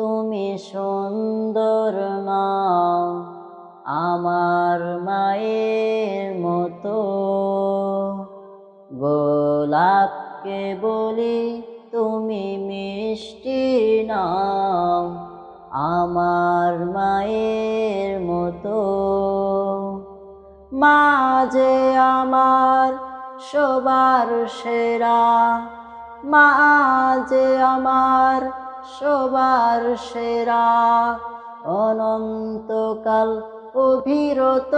তুমি সুন্দর নাও আমার মায়ের মতো। গোলাপকে বলি তুমি মিষ্টি নাও, আমার মায়ের মতো। মাঝে আমার সবার সেরা, মাঝে আমার সবার সেরা। অনন্তকাল অভিরত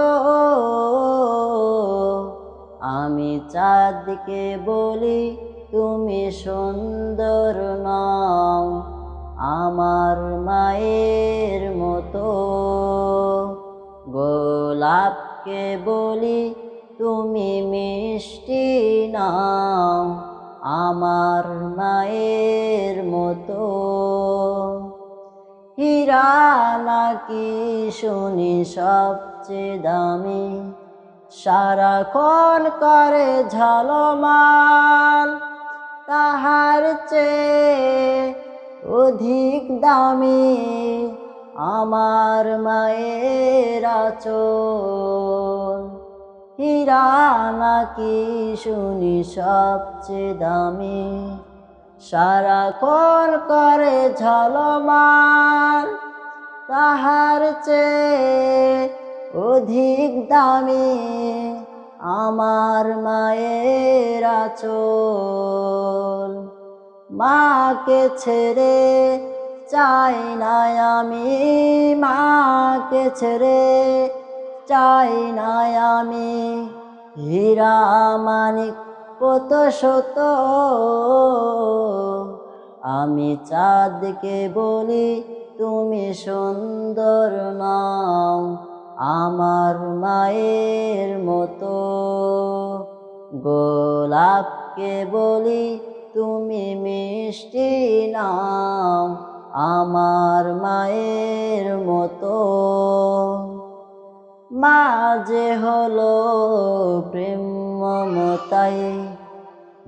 আমি চাঁদকে বলি, তুমি সুন্দর নাও আমার মায়ের মতো। গোলাপকে বলি, তুমি মিষ্টি নাও আমার মায়ের হীরা নাকি শুনি সবচেয়ে দামি? সারাক্ষণ করে ঝলমাল, তাহার চেয়ে অধিক দামি। আমার মায়ের আচল, হীরা নাকি শুনি সবচেয়ে দামি? সারাক্ষণ করে ঝলমাল তাহার চেয়ে অধিক দামি আমার মায়ের আচল। মাকে ছেড়ে চাই না আমি, মাকে ছেড়ে চাই না আমি। হীরা মানিক কত শত আমি চাঁদকে বলি, তুমি সুন্দর নাও, আমার মায়ের মতো। গোলাপকে বলি, তুমি মিষ্টি নাও, আমার মায়ের মতো। মাঝে হলো প্রেম মমতাই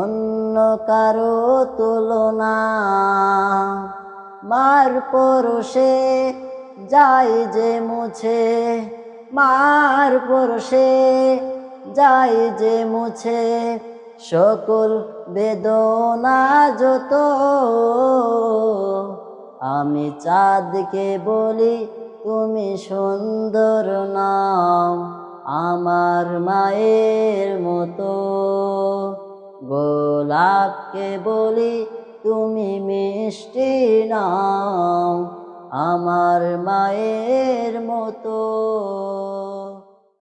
অন্য কারও তুলনা। মার পরশে যাই যে মুছে, মার পরশে যাই যে মুছে। সকল বেদনা যত, আমি চাঁদকে বলি তুমি সুন্দর নাও আমার মায়ের মতো। গোলাপকে বলি তুমি মিষ্টি নাও আমার মায়ের মতো